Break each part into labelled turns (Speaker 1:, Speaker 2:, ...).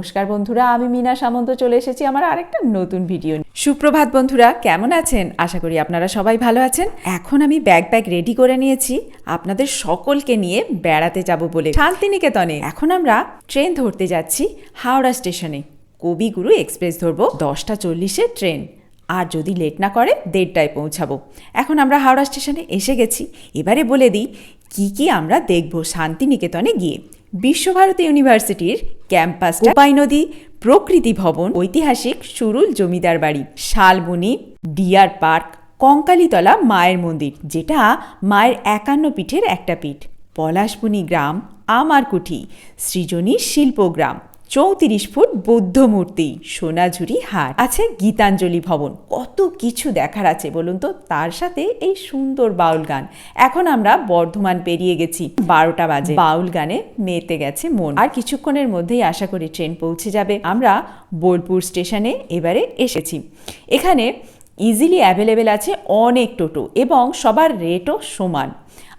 Speaker 1: নমস্কার বন্ধুরা, আমি মিনা সামন্ত চলে এসেছি আমার আরেকটা নতুন ভিডিও সুপ্রভাত বন্ধুরা, কেমন আছেন? আশা করি আপনারা সবাই ভালো আছেন। এখন আমি ব্যাগ ব্যাগ রেডি করে নিয়েছি। আপনাদের সকলকে নিয়ে বেড়াতে যাব বলে। শান্তিনিকেতনে। এখন আমরা ট্রেন ধরতে যাচ্ছি হাওড়া স্টেশনে কবিগুরু এক্সপ্রেস ধরবো, দশটা চল্লিশে ট্রেন আর যদি লেট না করে, দেড়টায় পৌঁছাবো। এখন আমরা হাওড়া স্টেশনে এসে গেছি। এবারে বলে দিই, কি কি আমরা দেখব শান্তিনিকেতনে গিয়ে? বিশ্বভারতী ইউনিভার্সিটির ক্যাম্পাস কোপাই নদী প্রকৃতি ভবন ঐতিহাসিক সুরুল জমিদার বাড়ি শালবনি, ডিয়ার পার্ক, কঙ্কালীতলা মায়ের মন্দির, যেটা মায়ের একান্ন পিঠের একটা পিঠ, পলাশবনি গ্রাম আমার কুঠি সৃজনী শিল্পগ্রাম চৌত্রিশ ফুট বৌদ্ধ মূর্তি, সোনাঝুরি হাট। আছে গীতাঞ্জলি ভবন। কত কিছু দেখার আছে বলুন তো? তার সাথে এই সুন্দর বাউল গান। এখন আমরা বর্ধমান পেরিয়ে গেছি। বারোটা বাজে। বাউল গানে মেতে গেছে মন। আর কিছুক্ষণের মধ্যেই আশা করি ট্রেন পৌঁছে যাবে। আমরা বোলপুর স্টেশনে এবারে এসেছি। এখানে ইজিলি অ্যাভেলেবেল আছে অনেক টোটো এবং সবার রেটও সমান।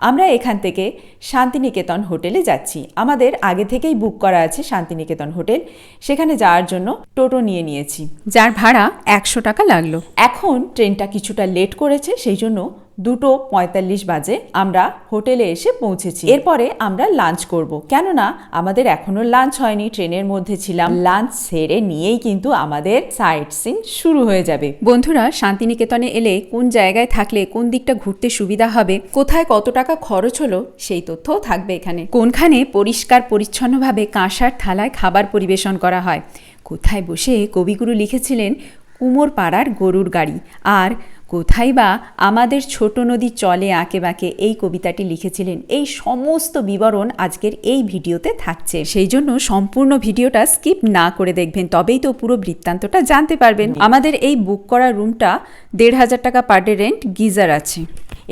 Speaker 1: আমরা এখান থেকে শান্তিনিকেতন হোটেলে যাচ্ছি। আমাদের আগে থেকেই বুক করা আছে শান্তিনিকেতন হোটেল। সেখানে যাওয়ার জন্য টোটো নিয়ে নিয়েছি।
Speaker 2: যার ভাড়া একশো টাকা লাগল।
Speaker 1: এখন ট্রেনটা কিছুটা লেট করেছে, সেই জন্য দুটো পঁয়তাল্লিশ বাজে আমরা হোটেলে এসে পৌঁছেছি। এরপরে আমরা লাঞ্চ করব। কেননা আমাদের এখনও লাঞ্চ হয়নি, ট্রেনের মধ্যে ছিলাম। লাঞ্চ সেরে নিয়েই কিন্তু আমাদের সাইট সিন শুরু হয়ে যাবে।
Speaker 2: বন্ধুরা, শান্তিনিকেতনে এলে কোন জায়গায় থাকলে কোন দিকটা ঘুরতে সুবিধা হবে, কোথায় কত টাকা খরচ হলো, সেই তথ্যও থাকবে এখানে। কোনখানে পরিষ্কার পরিচ্ছন্নভাবে কাঁসার থালায় খাবার পরিবেশন করা হয়, কোথায় বসে কবিগুরু লিখেছিলেন কুমোর পাড়ার গরুর গাড়ি, আর কোথায় বা আমাদের ছোট নদী চলে আঁকে বাঁকে এই কবিতাটি লিখেছিলেন। এই সমস্ত বিবরণ আজকের এই ভিডিওতে থাকছে। সেই জন্য সম্পূর্ণ ভিডিওটা স্কিপ না করে দেখবেন তবেই তো পুরো বৃত্তান্তটা জানতে পারবেন। আমাদের এই বুক করা রুমটা দেড় হাজার টাকা পার ডে রেন্ট গিজার আছে।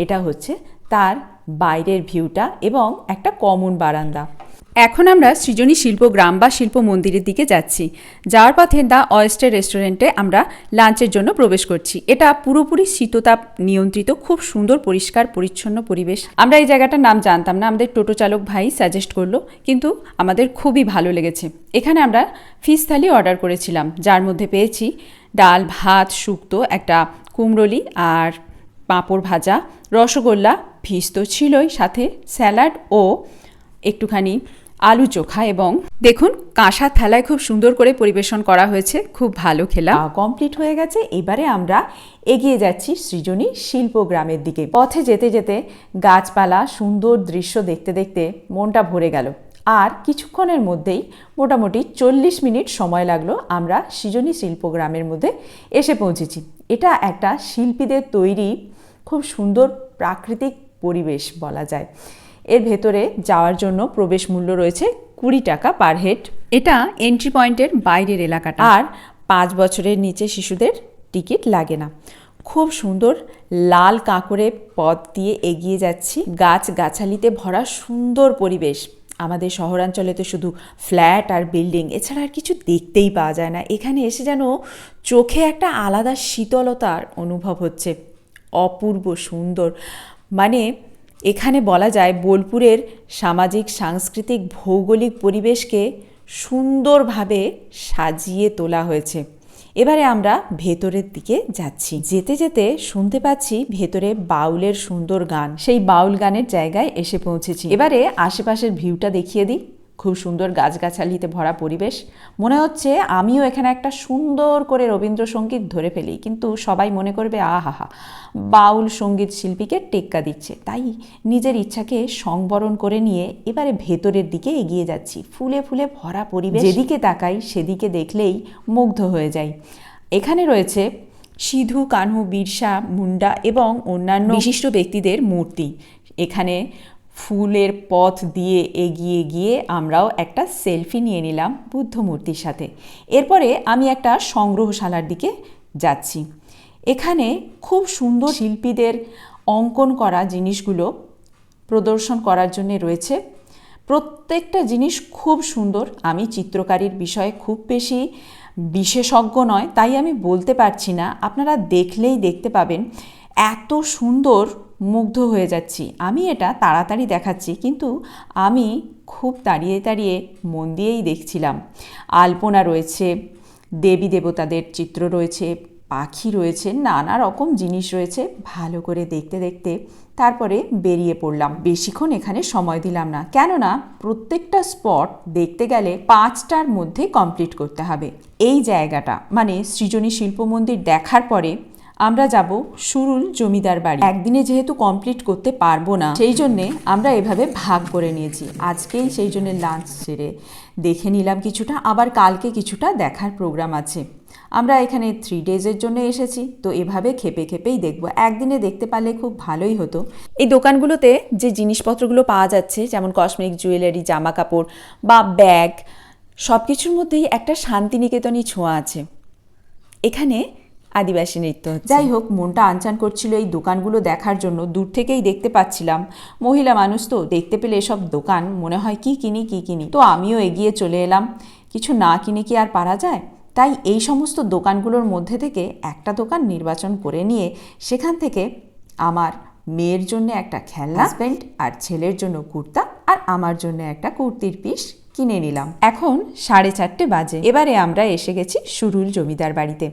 Speaker 1: এটা হচ্ছে তার বাইরের ভিউটা এবং একটা কমন বারান্দা।
Speaker 2: এখন আমরা সৃজনী শিল্প গ্রাম বা শিল্প মন্দিরের দিকে যাচ্ছি। যাওয়ার পথে দ্য অয়েস্টার রেস্টুরেন্টে আমরা লাঞ্চের জন্য প্রবেশ করছি। এটা পুরোপুরি শীততাপ নিয়ন্ত্রিত, খুব সুন্দর, পরিষ্কার, পরিচ্ছন্ন পরিবেশ। আমরা এই জায়গাটার নাম জানতাম না, আমাদের টোটো চালক ভাই সাজেস্ট করল, কিন্তু আমাদের খুবই ভালো লেগেছে। এখানে আমরা ফিস থালি অর্ডার করেছিলাম, যার মধ্যে পেয়েছি ডাল, ভাত, শুক্তো, একটা কুমড়োলি আর পাঁপড় ভাজা। রসগোল্লা ফিস তো ছিলই, সাথে স্যালাড ও একটুখানি আলু চোখা এবং দেখুন, কাঁসা থালায় খুব সুন্দর করে পরিবেশন করা হয়েছে, খুব ভালো খেলা
Speaker 1: কমপ্লিট হয়ে গেছে। এবারে আমরা এগিয়ে যাচ্ছি সৃজনী শিল্পগ্রামের দিকে। পথে যেতে যেতে গাছপালা, সুন্দর দৃশ্য দেখতে দেখতে মনটা ভরে গেল। আর কিছুক্ষণের মধ্যেই মোটামুটি চল্লিশ মিনিট সময় লাগল আমরা সৃজনী শিল্পগ্রামের মধ্যে এসে পৌঁছেছি। এটা একটা শিল্পীদের তৈরি খুব সুন্দর প্রাকৃতিক পরিবেশ বলা যায়। এর ভেতরে যাওয়ার জন্য প্রবেশ মূল্য রয়েছে কুড়ি টাকা পার হেড।
Speaker 2: এটা এন্ট্রি পয়েন্টের বাইরের এলাকাটা।
Speaker 1: আর পাঁচ বছরের নিচে শিশুদের টিকিট লাগে না। খুব সুন্দর লাল কাঁকড়ে পথ দিয়ে এগিয়ে যাচ্ছি। গাছ গাছালিতে ভরা সুন্দর পরিবেশ। আমাদের শহরাঞ্চলে তো শুধু ফ্ল্যাট আর বিল্ডিং এছাড়া আর কিছু দেখতেই পাওয়া যায় না। এখানে এসে যেন চোখে একটা আলাদা শীতলতার অনুভব হচ্ছে। অপূর্ব সুন্দর। মানে এখানে বলা যায় বোলপুরের সামাজিক, সাংস্কৃতিক, ভৌগোলিক পরিবেশকে সুন্দরভাবে সাজিয়ে তোলা হয়েছে। এবারে আমরা ভেতরের দিকে যাচ্ছি। যেতে যেতে শুনতে পাচ্ছি ভেতরে বাউলের সুন্দর গান। সেই বাউল গানের জায়গায় এসে পৌঁছেছি। এবারে আশেপাশের ভিউটা দেখিয়ে দিই। খুব সুন্দর গাছগাছালিতে ভরা পরিবেশ। মনে হচ্ছে আমিও এখানে একটা সুন্দর করে রবীন্দ্রসঙ্গীত ধরে ফেলি, কিন্তু সবাই মনে করবে, আহাহা, বাউল সংগীত শিল্পীকে টেক্কা দিচ্ছে। তাই নিজের ইচ্ছাকে সংবরণ করে নিয়ে এবারে ভেতরের দিকে এগিয়ে যাচ্ছি। ফুলে ফুলে ভরা পরিবেশ। যেদিকে তাকাই সেদিকে দেখলেই মুগ্ধ হয়ে যাই। এখানে রয়েছে সিধু, কানহু, বিরসা, মুন্ডা এবং অন্যান্য বিশিষ্ট ব্যক্তিদের মূর্তি। এখানে ফুলের পথ দিয়ে এগিয়ে গিয়ে আমরাও একটা সেলফি নিয়ে নিলাম বুদ্ধ মূর্তির সাথে। এরপরে আমি একটা সংগ্রহশালার দিকে যাচ্ছি। এখানে খুব সুন্দর শিল্পীদের অঙ্কন করা জিনিসগুলো প্রদর্শন করার জন্য রয়েছে। প্রত্যেকটা জিনিস খুব সুন্দর। আমি চিত্রকারীর বিষয়ে খুব বেশি বিশেষজ্ঞ নয়, তাই আমি বলতে পারছি না। আপনারা দেখলেই দেখতে পাবেন এত সুন্দর মুগ্ধ হয়ে যাচ্ছি। আমি এটা তাড়াতাড়ি দেখাচ্ছি, কিন্তু আমি খুব দাঁড়িয়ে দাঁড়িয়ে মন দিয়েই দেখছিলাম। আলপনা রয়েছে, দেবী দেবতাদের চিত্র রয়েছে, পাখি রয়েছে, নানা রকম জিনিস রয়েছে। ভালো করে দেখতে দেখতে তারপরে বেরিয়ে পড়লাম। বেশিক্ষণ এখানে সময় দিলাম না। কেননা প্রত্যেকটা স্পট দেখতে গেলে পাঁচটার মধ্যে কমপ্লিট করতে হবে। এই জায়গাটা মানে সৃজনী শিল্প মন্দির দেখার পরে আমরা যাব সুরুল জমিদার বাড়ি। একদিনে যেহেতু কমপ্লিট করতে পারব না, সেই জন্যে আমরা এভাবে ভাগ করে নিয়েছি। আজকেই সেই জন্য লাঞ্চ সেরে দেখে নিলাম কিছুটা, আবার কালকে কিছুটা দেখার প্রোগ্রাম আছে। আমরা এখানে থ্রি ডেজের জন্য এসেছি, তো এভাবে খেপে খেপেই দেখব। একদিনে দেখতে পারলে খুব ভালোই হতো। এই দোকানগুলোতে যে জিনিসপত্রগুলো পাওয়া যাচ্ছে, যেমন কসমেটিক জুয়েলারি জামা কাপড় বা ব্যাগ সব কিছুর মধ্যেই একটা শান্তিনিকেতনই ছোঁয়া আছে। এখানে আদিবাসী নৃত্য যাই হোক মনটা আনচান করছিল এই দোকানগুলো দেখার জন্য। দূর থেকেই দেখতে পাচ্ছিলাম। মহিলা মানুষ তো দেখতে পেলে এসব দোকান মনে হয় কি কিনি কি কিনি। তো আমিও এগিয়ে চলে এলাম। কিছু না কিনে কি আর পারা যায়? তাই এই সমস্ত দোকানগুলোর মধ্যে থেকে একটা দোকান নির্বাচন করে নিয়ে সেখান থেকে আমার মেয়ের জন্য একটা খেলনা হাজব্যান্ড আর ছেলের জন্য কুর্তা আর আমার জন্য একটা কুর্তির পিস কিনে নিলাম। এখন সাড়ে চারটে বাজে। এবারে আমরা এসে গেছি সুরুল জমিদার বাড়িতে।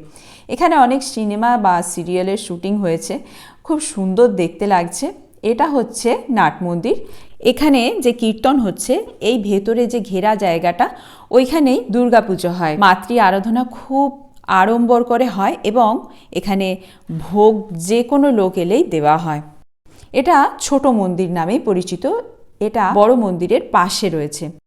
Speaker 1: এখানে অনেক সিনেমা বা সিরিয়ালের শুটিং হয়েছে। খুব সুন্দর দেখতে লাগছে। এটা হচ্ছে নাট মন্দির। এখানে যে কীর্তন হচ্ছে, এই ভেতরে যে ঘেরা জায়গাটা, ওইখানেই দুর্গাপুজো হয়। মাতৃ আরাধনা খুব আড়ম্বর করে হয় এবং এখানে ভোগ যে কোনো লোক এলেই দেওয়া হয়। এটা ছোট মন্দির নামেই পরিচিত। এটা বড় মন্দিরের পাশে রয়েছে।